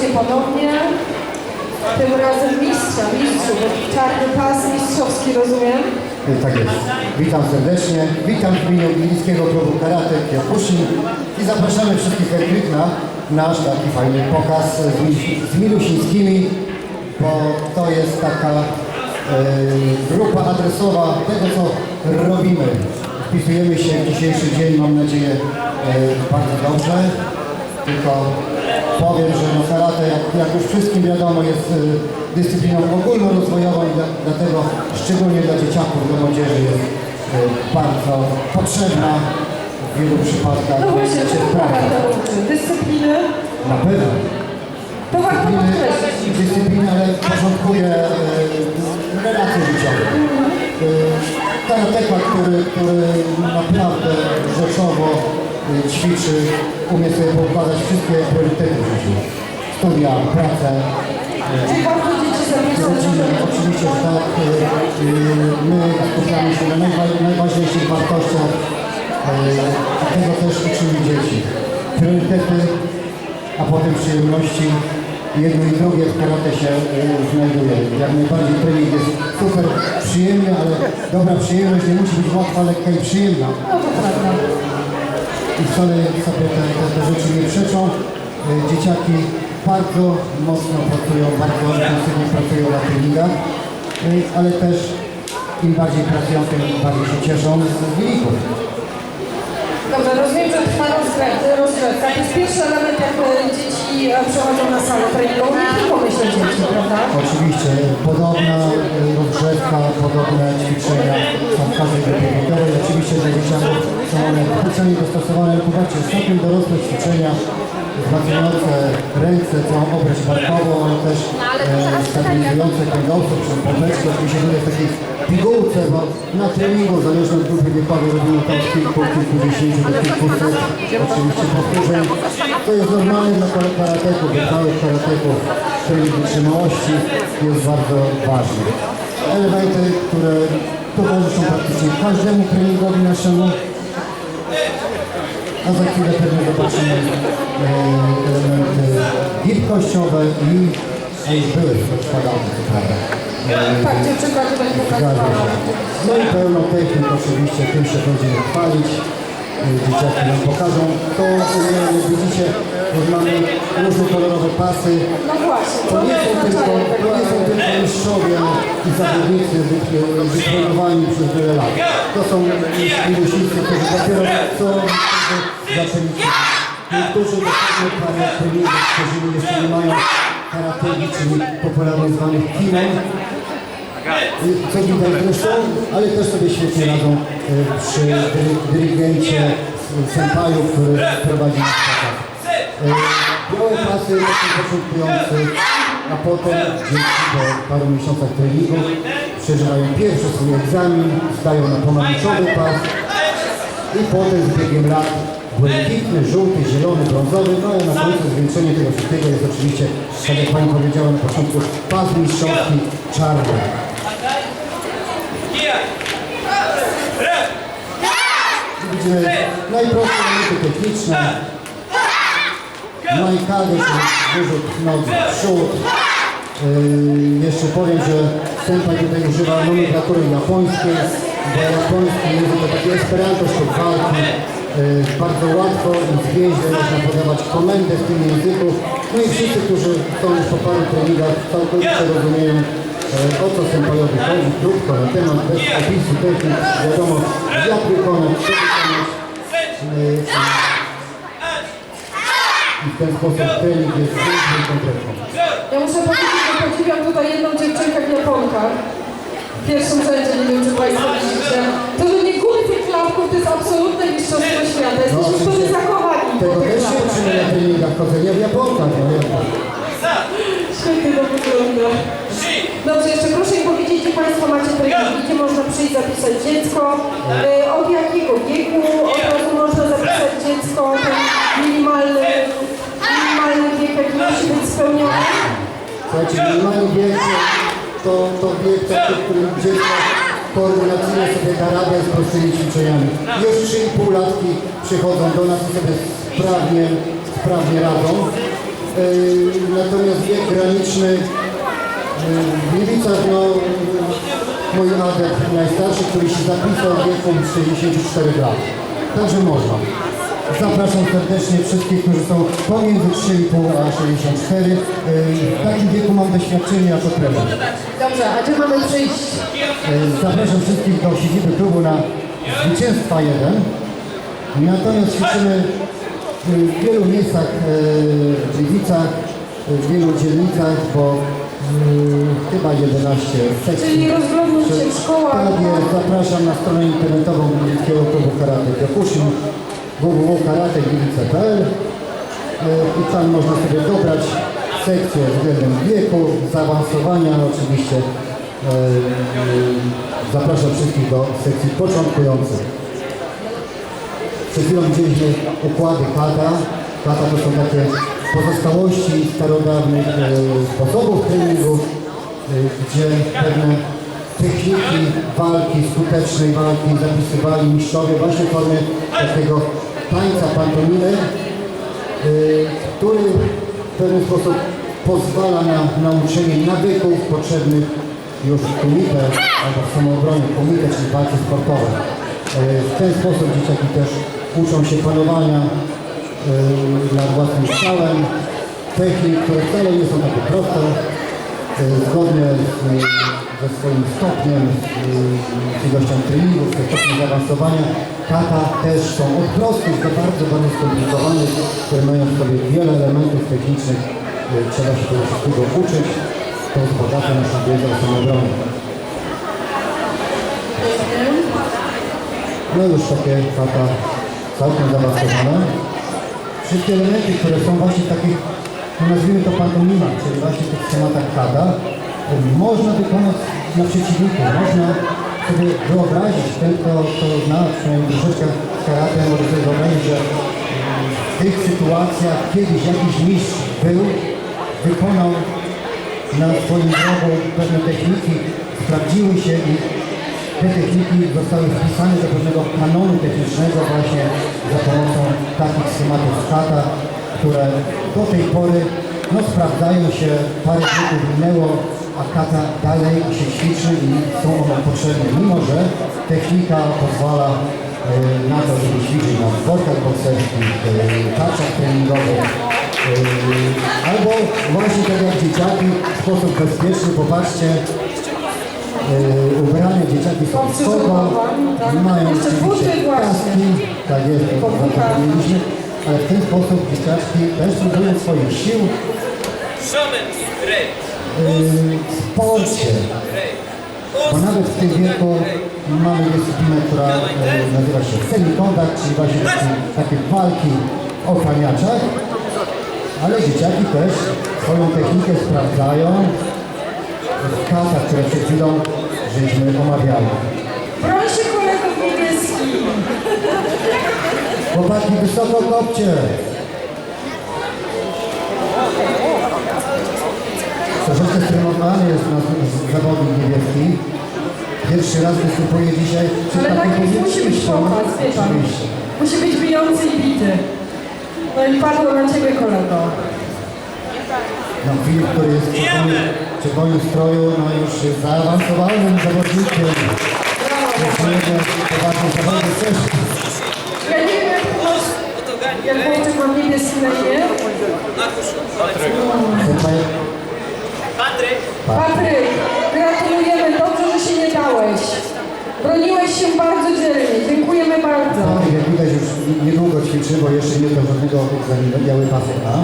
się ponownie. Tym razem mistrza, mistrzów. Czarny pas mistrzowski, rozumiem? E, tak jest. Witam serdecznie. Witam w imieniu Glińskiego Klubu Karate Kwiatuszyn i zapraszamy wszystkich chętnych na nasz taki fajny pokaz z, z Milusińskimi, bo to jest taka e, grupa adresowa tego, co robimy. Wpisujemy się w dzisiejszy dzień, mam nadzieję, e, bardzo dobrze. Tylko powiem, że no karate, jak, jak już wszystkim wiadomo, jest e, dyscypliną ogólnorozwojową i dla, dlatego szczególnie dla dzieciaków, dla młodzieży jest e, bardzo potrzebna w wielu przypadkach. No właśnie, czego karate uczy? Dyscypliny? Na pewno. To warto podkreślić. dyscypliny ale porządkuje e, relacje życiowe. E, karateka, który, który naprawdę rzeczowo ćwiczy, umie sobie poukładać wszystkie priorytety w życiu. Studia, pracę, Czyli warto dzieci. Oczywiście, że tak. e, e, My skupiamy się na najwa- najważniejszych wartościach tego też uczymy dzieci. Priorytety, a potem przyjemności. Jedno i drugie w karate się znajduje. Jak najbardziej trening jest super przyjemny, ale dobra przyjemność nie musi być łatwa, lekka i przyjemna. I wcale sobie te, te, te rzeczy nie przeczą. E, Dzieciaki bardzo mocno pracują, bardzo intensywnie pracują na treningach, e, ale też im bardziej pracują, tym bardziej się cieszą z wyników. Dobrze, rozumiem, że trwa rozgrzewka. To jest pierwszy element, jak e, dzieci przechodzą na salę treningową. Myślę dzieci, prawda? Oczywiście podobna rozgrzewka, podobne ćwiczenia są w każdej grupie. Oczywiście dla dzieciaków są one specjalnie dostosowane. Zobaczcie, całkiem dorosłe ćwiczenia wzmacniające ręce, całą obręcz barkową, ale też e, stabilizujące kręgosłup, czy popeczkę, oczywiście mówię w takiej pigułce, bo na treningu, zależnie od grupy wiekowej, robimy tam kilku, kilkudziesięciu do kilkuset, oczywiście powtórzeń. To jest normalne dla kar- karateków, dla całych karateków. Trening wytrzymałości jest bardzo ważny. Elementy, które towarzyszą praktycznie każdemu treningowi naszemu, a za chwilę pewnie zobaczymy e, elementy gibkościowe i były przedkładane, co prawda. E, Tak, dziewczynka tutaj pokazywała. No i pełno technik oczywiście, tym się będziemy chwalić. E, Dzieciaki nam pokażą. To widzicie, mamy różne kolorowe pasy. No właśnie, To co nie są tylko, to nie są tylko mistrzowie i zawodnicy wy- wytrenowani przez wiele lat. To są miłośnicy, którzy dopiero co zaczęli ćwiczyć. Niektórzy dokładnie parę treningów przeżyli, jeszcze nie mają karategi, czyli popularnie zwanych kinem. Co widać zresztą, ale też sobie świetnie radzą e, przy dyry- dyrygencie senpaju, który prowadzi. E, Białe pasy to są początkujący, a potem dzięki po paru miesiącach treningu przeżywają pierwszy swój egzamin, zdają na pomarańczowy pas i potem z biegiem lat błękitny, żółty, zielony, brązowy, no i na końcu zwieńczenie tego wszystkiego jest oczywiście, tak jak Pani powiedziała na początku, pas mistrzowski czarny. Widzimy najprostsze minuty techniczne. Czyli wyrzut nogi w przód. Yy, jeszcze powiem, że Senpai tutaj używa nomenklatury japońskiej, bo japoński język to taki esperanto sztuk walki. Yy, bardzo łatwo i zwięźle można podawać komendę w tym języku. No i wszyscy, którzy są już po paru treningach, całkowicie rozumieją e, o co Senpaiowi chodzi, krótko na temat, bez opisu technik, wiadomo jak wykonać, co wykonać. Yy, w ten sposób trening jest piękny i konkretny. Ja muszę powiedzieć, że podziwiam tutaj jedną dziewczynkę w Japonkach. W pierwszym rzędzie, nie wiem czy Państwo widzicie. To, że nie gubi tych klapków, to jest absolutne mistrzostwo świata. Jesteśmy w sobie zakochani Tego też się uczymy na treningach chodzenia w Japonkach. No nie? Świetnie to wygląda. Dobrze, jeszcze proszę mi powiedzieć, gdzie Państwo macie treningi, gdzie można przyjść zapisać dziecko, e, od jakiego Minimalny wiek to, to wiek taki, którym dziecko koordynacyjnie sobie narabia z prostymi ćwiczeniami. Już 3,5 latki przychodzą do nas i sobie sprawnie, sprawnie radzą. Yy, natomiast wiek graniczny yy, w Gliwicach, no, mój adept najstarszy, który się zapisał w wieku 64 lat. Także można. Zapraszam serdecznie wszystkich, którzy są pomiędzy 3,5 a 64. Yy, W takim wieku mam doświadczenie jako trener. Dobrze, a gdzie mamy przyjść? Yy, Zapraszam wszystkich do siedziby klubu na Zwycięstwa 1. Natomiast ćwiczymy yy, w wielu miejscach w Gliwicach, yy, w wielu dzielnicach, bo yy, chyba 11 sekcji. Czyli rozglądnąć się w szkołach. Tak zapraszam na stronę internetową Gliwickiego Klubu Karate Kyokushin www.karategliwice.pl Yy, i tam można sobie dobrać sekcję względem wieku, zaawansowania oczywiście. Yy, yy, Zapraszam wszystkich do sekcji początkujących. Przed chwilą widzieliśmy układy kata. Kata to są takie pozostałości starodawnych e, sposobów treningu, e, gdzie pewne techniki walki, skutecznej walki zapisywali mistrzowie właśnie w formie takiego tańca pantominy, e, który w pewien sposób pozwala na nauczenie nawyków potrzebnych już w kumite albo w samoobronie, kumite, czyli walce sportowej. E, W ten sposób dzieciaki też uczą się panowania e, nad własnym ciałem, technik, które wcale nie są takie proste, zgodnie z, ze swoim stopniem, z, z ilością treningów, ze stopniem zaawansowania. Kata też są od prostych do bardzo, bardzo skomplikowanych, które mają w sobie wiele elementów technicznych. E, Trzeba się tego wszystkiego uczyć. To wzbogaca naszą wiedzę o samoobronie. No już takie kata całkiem zaawansowane. Wszystkie elementy, które są właśnie takich, no nazwijmy to pantomimach, czyli właśnie tych schematach kata, można wykonać na przeciwniku. Można sobie wyobrazić, ten kto, kto zna przynajmniej troszeczkę karate, może sobie wyobrazić, że w tych sytuacjach kiedyś jakiś mistrz był, wykonał na swoim drogu pewne techniki, sprawdziły się i te techniki zostały wpisane do pewnego kanonu technicznego właśnie za pomocą takich schematów kata, które do tej pory no, sprawdzają się, parę wieków minęło, a kata dalej się ćwiczy i są one potrzebne, mimo że technika pozwala e, na to, żeby ćwiczyć na workach bokserskich, e, tarczach treningowych, e, albo właśnie tak jak dzieciaki w sposób bezpieczny, popatrzcie, ubrane dzieciaki są Chłopcy spoko, tak. mają oczywiście kaski, tak jest, to Podwórka. zapomnieliśmy, ale w ten sposób dzieciaczki też próbują swoich sił Shaman Ray. W sporcie, bo nawet w tym wieku mamy dyscyplinę, która yy, nazywa się semi-contact, czyli właśnie takie, takie walki w ochraniaczach, ale dzieciaki też swoją technikę sprawdzają w katach, które przed chwilą żeśmy omawiali. Broń się kolegów niebieski. Chłopaki, wysoko kopcie! Troszeczkę trenowany jest nasz zawodnik niebieski. Pierwszy raz występuje dzisiaj przy Ale taki musi być pokaz, wie pan. Oczywiście. Musi być bijący i bity. No i padło na ciebie kolego. No Filip, który jest w czerwonym, w czerwonym stroju, no już jest zaawansowanym zawodnikiem. Dziękujemy, poważnie zawody też. Ja nie wiem jak masz, jak chłopczyk ma niebieskie na imię. Słuchaj, Patryk, Patryk, gratulujemy, dobrze, że się nie dałeś. Broniłeś się bardzo dzielnie, dziękujemy bardzo. Patryk, jak widać już niedługo ćwiczy, bo jeszcze nie do żadnego egzaminu, biały pasek ma.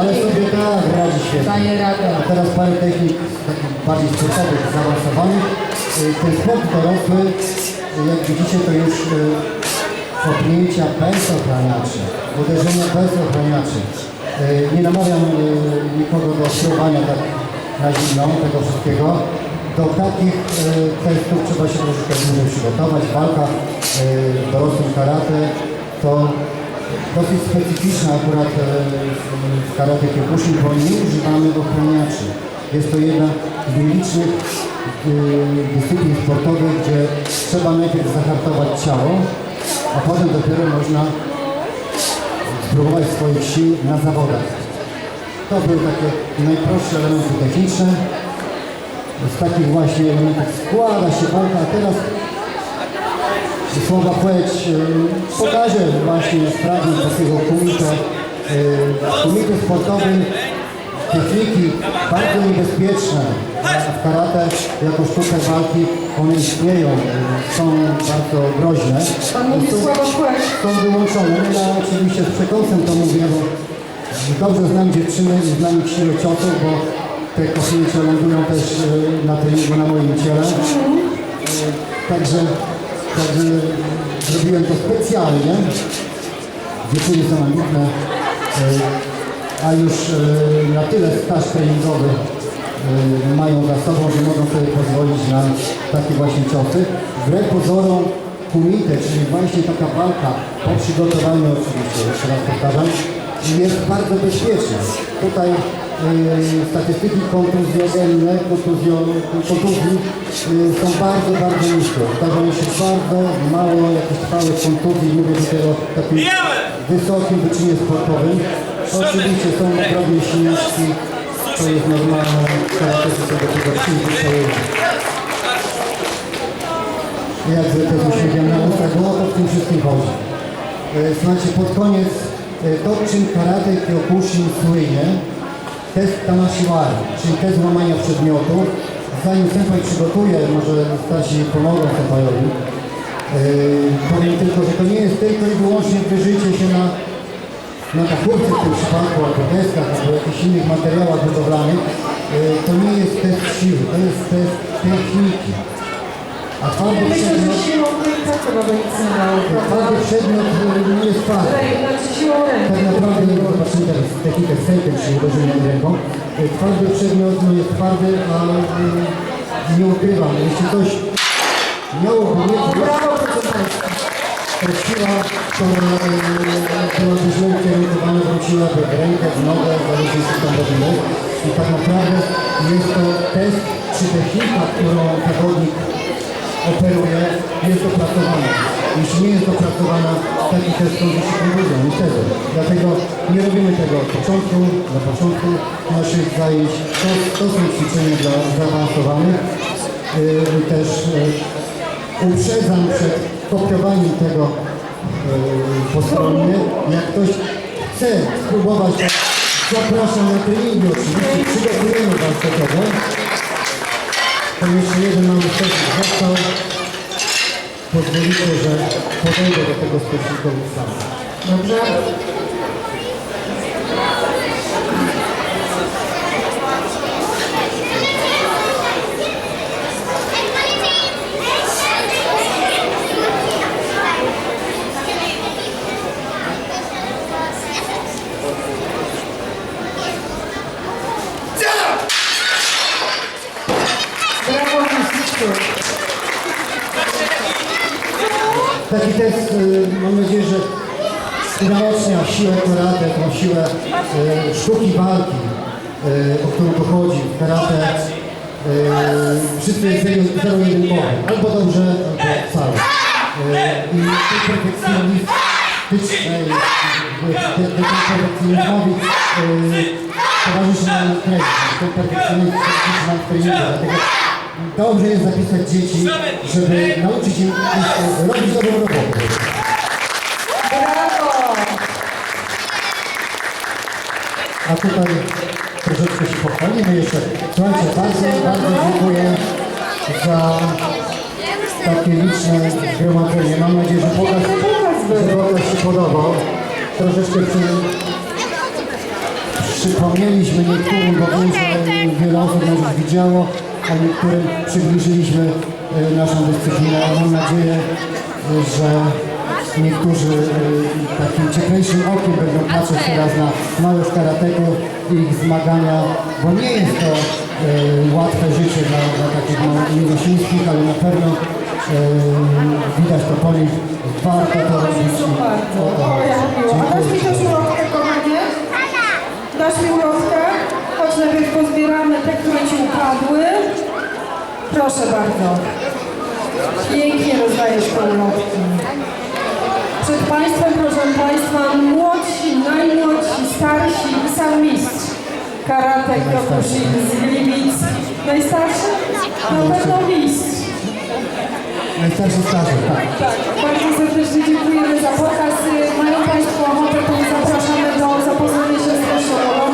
Ale sobie tak radzi świetnie. Daje radę. A teraz parę technik takich bardziej sportowych, zaawansowanych. Y, Ten sport dorosły, y, jak widzicie, to już y, kopnięcia bez ochraniaczy, uderzenia bez ochraniaczy. Y, Nie namawiam y, nikogo do spróbowania tak na zimną tego wszystkiego. Do takich y, testów trzeba się troszeczkę dłużej przygotować. Walka dorosłym karate to dosyć specyficzna akurat e, w- karate kyokushin, bo nie używamy ochraniaczy. Jest to jedna z nielicznych e, dyscyplin sportowych, gdzie trzeba najpierw zahartować ciało, a potem dopiero można spróbować swoich sił na zawodach. To były takie najprostsze elementy techniczne. z takich właśnie elementów składa się walka, a teraz Słowa Płeć y, pokaże właśnie fragment takiego kumite, y, kumite techniki bardzo niebezpieczne w karate jako sztukę walki, one istnieją, są bardzo groźne. Pan mówi Są- są wyłączone. Ja oczywiście z przekąsem to mówię, bo dobrze znam dziewczyny i znam ich siłę ciosów, bo te kośnięcia lądują też e, na treningu na moim ciele. E, Także, także zrobiłem to specjalnie. Dziewczyny są ambitne, e, a już e, na tyle staż treningowy e, mają za sobą, że mogą sobie pozwolić na takie właśnie ciosy. Wbrew pozorom kumite, czyli właśnie taka walka po przygotowaniu oczywiście, jeszcze raz powtarzam, jest bardzo bezpieczna. Tutaj e, statystyki kontuzjogenne, kontuzjo, kontuzji są bardzo, bardzo niskie. Zdarzają się bardzo mało jakichś trwałych kontuzji, mówię tutaj o takim wysokim wyczynie sportowym. Oczywiście są naprawdę silniczki, to jest normalne, charakterystyka do tego przyjdzie jak zwykle z uśmiechem na ustach, bo to w tym wszystkim chodzi. E, Słuchajcie, pod koniec e, to, czym karate Kyokushin słynie, test Tamashiwari, czyli test łamania przedmiotu. Zanim senpai przygotuje, może starsi pomogą senpaiowi, e, powiem tylko, że to nie jest tylko i wyłącznie wyżycie się na, na tachówce w tym przypadku, albo deskach, albo jakichś innych materiałach budowlanych. E, To nie jest test siły, to jest test techniki. A twardy Myślę, przedmiot, że nic nie dało, prawda? twardy przedmiot nie jest twardy. Znaczy. Tak naprawdę nie zobaczymy teraz technikę sejtem, czyli uderzenia ręką. Twardy przedmiot no jest twardy, a nie ukrywam. Jeśli ktoś miałoby wiedzieć, brawo, proszę Państwa. To siła, która byłaby źle ukierunkowana, wróciłaby w rękę, w nogę, zależy co tam robimy. I tak naprawdę jest to test, czy technika, którą zawodnik operuje, jest dopracowana. Jeśli nie jest dopracowana, taki test kończy się konkluzją, niestety. Dlatego nie robimy tego od początku, na początku naszych zajęć. To, to są ćwiczenia dla zaawansowanych. Yy, też yy, uprzedzam przed kopiowaniem tego yy. Jak ktoś chce spróbować, zapraszam na treningi oczywiście, przygotujemy Was do tego. To jeszcze jeden mały wstępny został. Pozwolicie, że podejdę do tego specjalnego sam. Dobrze. Brawo, mistrzu. Taki test, y, mam nadzieję, że unaocznia siłę karate, tą siłę y, sztuki walki, y, o którą tu chodzi w karate. Wszystko jest zero- zero-jedynkowe, albo dobrze, albo wcale. I tej perfekcjonistycznej, tej perfekcjonizmowi towarzyszy nam trening, ten perfekcjonizm towarzyszy nam treningu, dlatego dobrze jest zapisać dzieci, żeby nauczyć im robić dobrą robotę. Brawo. A tutaj troszeczkę się pochwalimy jeszcze. Słuchajcie, bardzo, bardzo dziękuję za takie liczne zgromadzenie. Mam nadzieję, że pokaz, że pokaz się podobał. Troszeczkę przy, przypomnieliśmy niektórym, bo wiem, że wiele osób nas już widziało, a niektórym przybliżyliśmy e, naszą dyscyplinę. Mam nadzieję, że niektórzy e, takim cieplejszym okiem będą patrzeć teraz na małych karateków i ich zmagania, bo nie jest to e, łatwe życie dla, dla takich miłosińskich, ale na pewno widać to po nich. Warto to robić. Bardzo. A dasz mi też ulotkę, kochanie? Dasz mi ulotkę? Chodź najpierw pozbieramy te, które Ci upadły. Proszę bardzo. Pięknie rozdajesz ulotki. Przed Państwem, proszę Państwa, młodsi, najmłodsi, starsi i sam mistrz karate Kyokushin z Gliwic Najstarszy? Na pewno mistrz. Najstarszy starzy, tak. Tak, bardzo serdecznie dziękujemy za pokaz. Mają Państwo ochotę, to zapraszamy do zapoznania się z naszą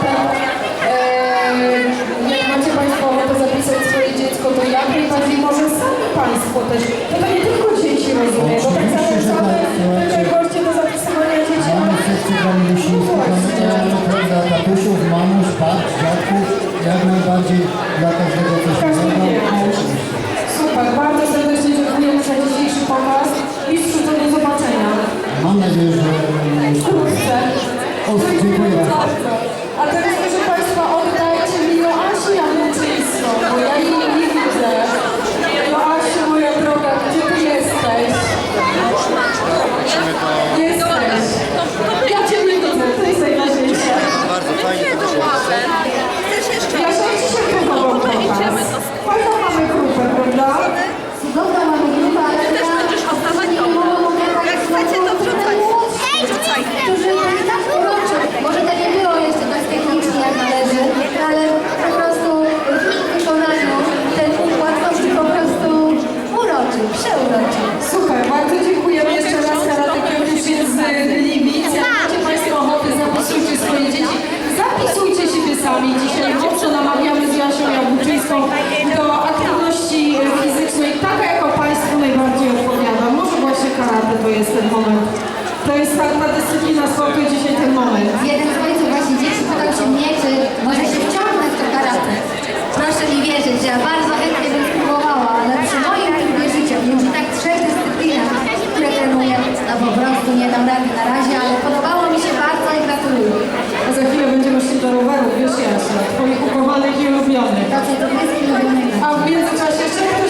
A w międzyczasie, czy ktoś